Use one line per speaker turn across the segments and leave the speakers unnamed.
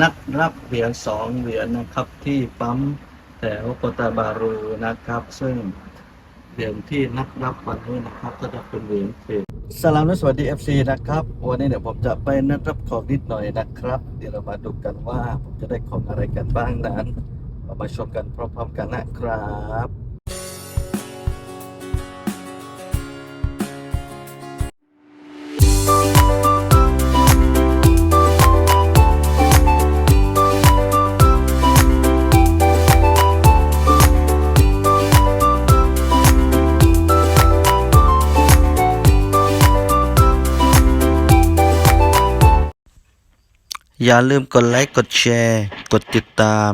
นัดรับเหรียญสองเหรียญนะครับที่ปั๊มแถวโกตาบารูนะครับ ซึ่งเหรียญที่นัดรับวันนี้นะครับ ก็จะเป็นเหรียญเทรดสลามและสวัสดี FC นะครับ วันนี้เดี๋ยวผมจะไปนัดรับของนิดหน่อยนะครับ เดี๋ยวเรามาดูกันว่าผมจะได้ของอะไรกันบ้างนั้น เรามาชมกันพร้อมๆกันนะครับ อย่าลืมกดไลค์ กดแชร์ กดติดตาม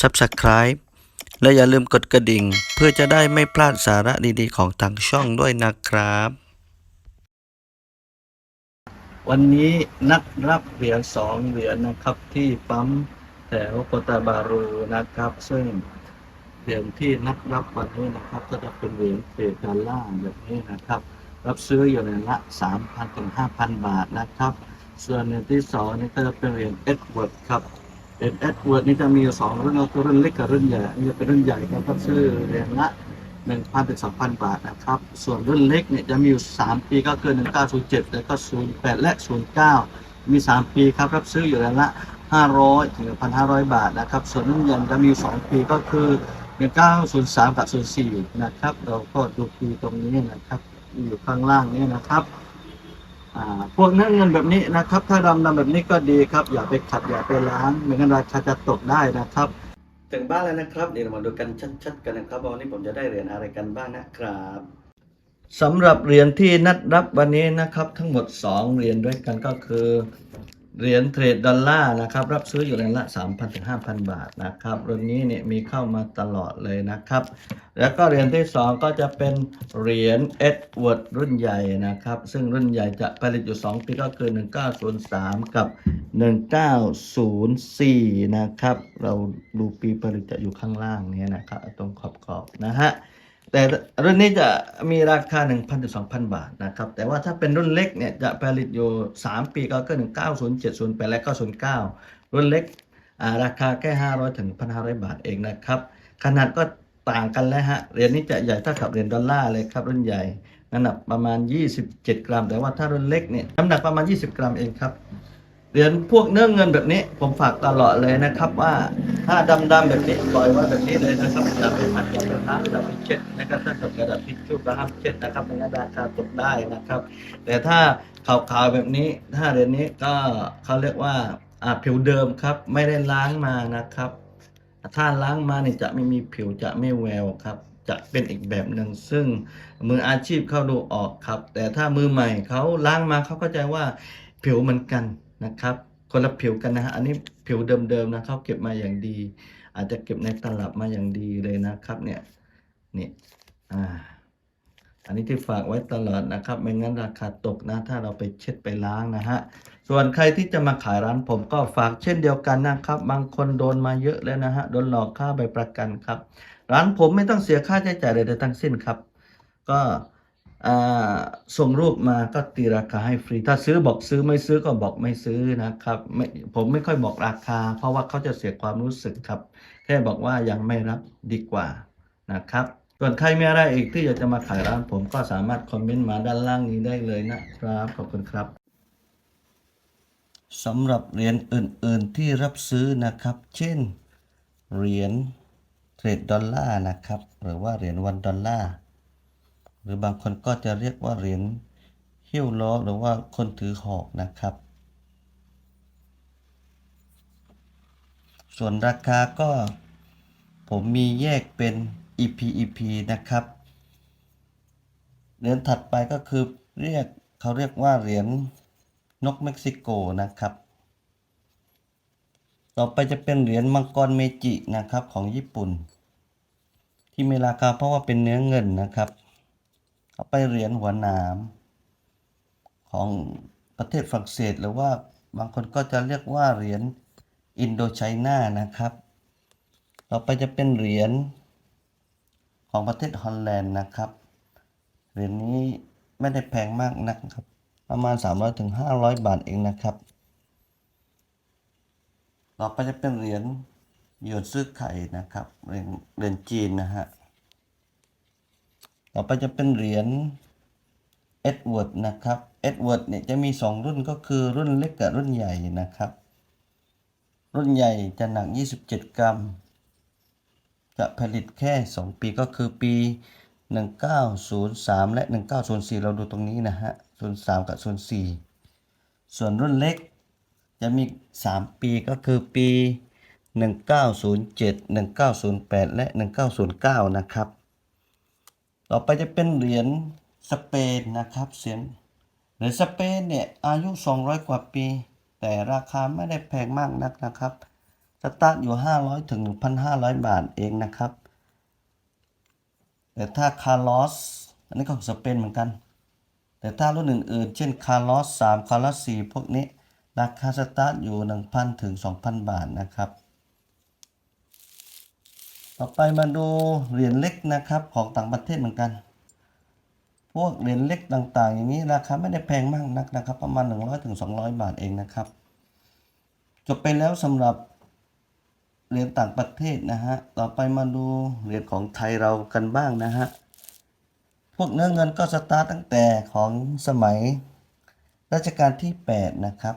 Subscribe และอย่าลืมกดกระดิ่ง เพื่อจะได้ไม่พลาดสาระดีๆ ของทางช่องด้วยนะครับ วันนี้นัดรับเหรียญสองเหรียญนะครับที่ปั๊มแถวโกตาบารูนะครับ ซึ่งเหรียญที่นัดรับวันนี้นะครับ ก็จะเป็นเหรียญเศษดอลลาร์แบบนี้นะครับ รับซื้ออยู่ในละ 3,000ถึง5,000 บาทนะครับ ส่วนเหรียญที่สองนี่ก็จะเป็นเหรียญเอ็ดเวิร์ดครับเหรียญเอ็ดเวิร์ดนี่จะมีอยู่สองรุ่นก็คือรุ่นเล็กกับรุ่นใหญ่อันนี้จะเป็นรุ่นใหญ่ครับรับซื้อเหรียญละ1,000ถึง2,000บาทนะครับ ส่วนรุ่นเล็กเนี่ยจะมีอยู่3ปีก็คือ1907แล้วก็08แปดและ09มี3ปีครับรับซื้ออยู่แล้วละ500ถึง1,500บาทนะครับ ส่วนรุ่นใหญ่จะมีสอยู่2ปีก็คือ1903กับ04นย์สี่นะครับ เราก็ดูปีตรงนี้นะครับ อยู่ข้างล่างนี้นะครับ พวกเนื้อเงินแบบนี้นะครับ ถ้าดำดำแบบนี้ก็ดีครับ อย่าไปขัดอย่าไปล้างไม่งั้นราคาจะตกได้นะครับ ถึงบ้านแล้วนะครับเดี๋ยวเรามาดูกันชัดๆกันนะครับว่าวันนี้ผมจะได้เหรียญอะไรกันบ้างนะครับสำหรับเหรียญที่นัดรับวันนี้นะครับ ทั้งหมด 2เหรียญด้วยกันก็คือ เหรียญเทรดดอลลาร์นะครับ รับซื้ออยู่เหรียญละ 3,000ถึง5,000 บาทนะครับรุ่นนี้เนี่ยมีเข้ามาตลอดเลยนะครับ แล้วก็เหรียญที่ 2 ก็จะเป็นเหรียญเอ็ดเวิร์ดรุ่นใหญ่นะครับ ซึ่งรุ่นใหญ่จะผลิตอยู่ 2 ปีก็คือ 1903 กับ 1904 นะครับ เราดูปีผลิตจะอยู่ข้างล่างเนี่ยนะครับ ตรงขอบขอบๆนะฮะ แต่รุ่นนี้จะมีราคา 1,000ถึง2,000 บาทนะครับ แต่ว่าถ้าเป็นรุ่นเล็กเนี่ยจะผลิตอยู่ 3 ปีก็คือ1907 08และ909 รุ่นเล็กราคาแค่ 500ถึง1,500 บาทเองนะครับ ขนาดก็ต่างกันแล้วฮะเหรียญนี้จะใหญ่เท่ากับเหรียญดอลลาร์เลยครับ รุ่นใหญ่น้ำหนักประมาณ 27 กรัม แต่ว่าถ้ารุ่นเล็กเนี่ยน้ำหนักประมาณ 20 กรัมเองครับ เหรียญพวกเนื้อเงินแบบนี้ ผมฝากตลอดเลยนะครับ ว่าถ้าดำๆแบบนี้ปล่อยไว้แบบนี้เลยนะครับอย่าไปผัดอย่าไปล้างอย่าไปเช็ดนะครับถ้าตกกระดาษทิชชู่ก็ห้ามเช็ดนะครับไม่งั้นราคาตกได้นะครับ แต่ถ้าขาวๆแบบนี้ ถ้าเหรียญนี้ก็เขาเรียกว่าอ่าผิวเดิมครับ ไม่ได้ล้างมานะครับ ถ้าล้างมาเนี่ยจะไม่มีผิวจะไม่แววครับ จะเป็นอีกแบบหนึ่งซึ่งมืออาชีพเขาดูออกครับ แต่ถ้ามือใหม่เขาล้างมาเขาก็จะว่าผิวเหมือนกัน นะครับ คนละผิวกันนะฮะอันนี้ผิวเดิมๆนะเขาเก็บมาอย่างดี อาจจะเก็บในตลับมาอย่างดีเลยนะครับ เนี่ยนี่อ่าอันนี้ที่ฝากไว้ตลอดนะครับ ไม่งั้นราคาตกนะ ถ้าเราไปเช็ดไปล้างนะฮะ ส่วนใครที่จะมาขายร้านผมก็ฝากเช่นเดียวกันนะครับ บางคนโดนมาเยอะแล้วนะฮะ โดนหลอกค่าใบประกันครับ ร้านผมไม่ต้องเสียค่าใช้จ่ายใดๆทั้งสิ้นครับ ก็ ส่งรูปมาก็ตีราคาให้ฟรี ถ้าซื้อบอกซื้อไม่ซื้อก็บอกไม่ซื้อนะครับไม่ผมไม่ค่อยบอกราคา เพราะว่าเขาจะเสียความรู้สึกครับ แค่บอกว่ายังไม่รับดีกว่านะครับส่วนใครมีอะไรอีกที่อยากจะมาขายร้านผมก็สามารถคอมเมนต์มาด้านล่างนี้ได้เลยนะครับ ขอบคุณครับสำหรับเหรียญอื่น ๆ ที่รับซื้อนะครับ เช่นเหรียญเทรดดอลลาร์นะครับ หรือว่าเหรียญวันดอลลาร์ หรือบางคนก็จะเรียกว่าเหรียญหิ้วล้อหรือว่าคนถือหอกนะครับ ส่วนราคาก็ผมมีแยกเป็น EP EP นะครับ เหรียญถัดไปก็คือเรียกเขาเรียกว่าเหรียญนกเม็กซิโกนะครับ ต่อไปจะเป็นเหรียญมังกรเมจินะครับของญี่ปุ่น ที่มีราคาเพราะว่าเป็นเนื้อเงินนะครับ ต่อไปเหรียญหัวหนามของประเทศฝรั่งเศส หรือว่าบางคนก็จะเรียกว่าเหรียญอินโดไชน่านะครับ ต่อไปจะเป็นเหรียญของประเทศฮอลแลนด์นะครับ เหรียญนี้ไม่ได้แพงมากนักครับ ประมาณ 300-500 บาทเองนะครับ ต่อไปจะเป็นเหรียญหยวนซื้อไข่นะครับ เหรียญเหรียญจีนนะฮะ ต่อไปจะเป็นเหรียญเอ็ดเวิร์ดนะครับเอ็ดเวิร์ดเนี่ยจะมีสองรุ่นก็คือรุ่นเล็กกับรุ่นใหญ่นะครับ รุ่นใหญ่จะหนัก 27 กรัม จะผลิตแค่ 2 ปีก็คือปี 1903 และ 1904 เราดูตรงนี้นะฮะ 03 กับ 04 ส่วนรุ่นเล็กจะมี 3 ปีก็คือปี 1907 1908 และ 1909 นะครับ ต่อไปจะเป็นเหรียญสเปนนะครับเสียงเหรียญสเปนเนี่ยอายุ 200 กว่าปี แต่ราคาไม่ได้แพงมากนักนะครับสตาร์ทอยู่ 500 ถึง 1,500 บาทเองนะครับ แต่ถ้าคาร์ลอสอันนี้ก็ของสเปนเหมือนกัน แต่ถ้ารุ่นอื่นๆ เช่นคาร์ลอส3คาร์ลอส4พวกนี้ ราคาสตาร์ทอยู่ 1,000 ถึง 2,000 บาทนะครับ ต่อไปมาดูเหรียญเล็กนะครับของต่างประเทศเหมือนกัน พวกเหรียญเล็กต่างๆ อย่างนี้ราคาไม่ได้แพงมากนักนะครับ ประมาณ 100ถึง200 บาทเองนะครับ จบไปแล้วสำหรับเหรียญต่างประเทศนะฮะ ต่อไปมาดูเหรียญของไทยเรากันบ้างนะฮะ พวกเนื้อเงินก็สตาร์ตตั้งแต่ของสมัยรัชกาลที่ 8 นะครับ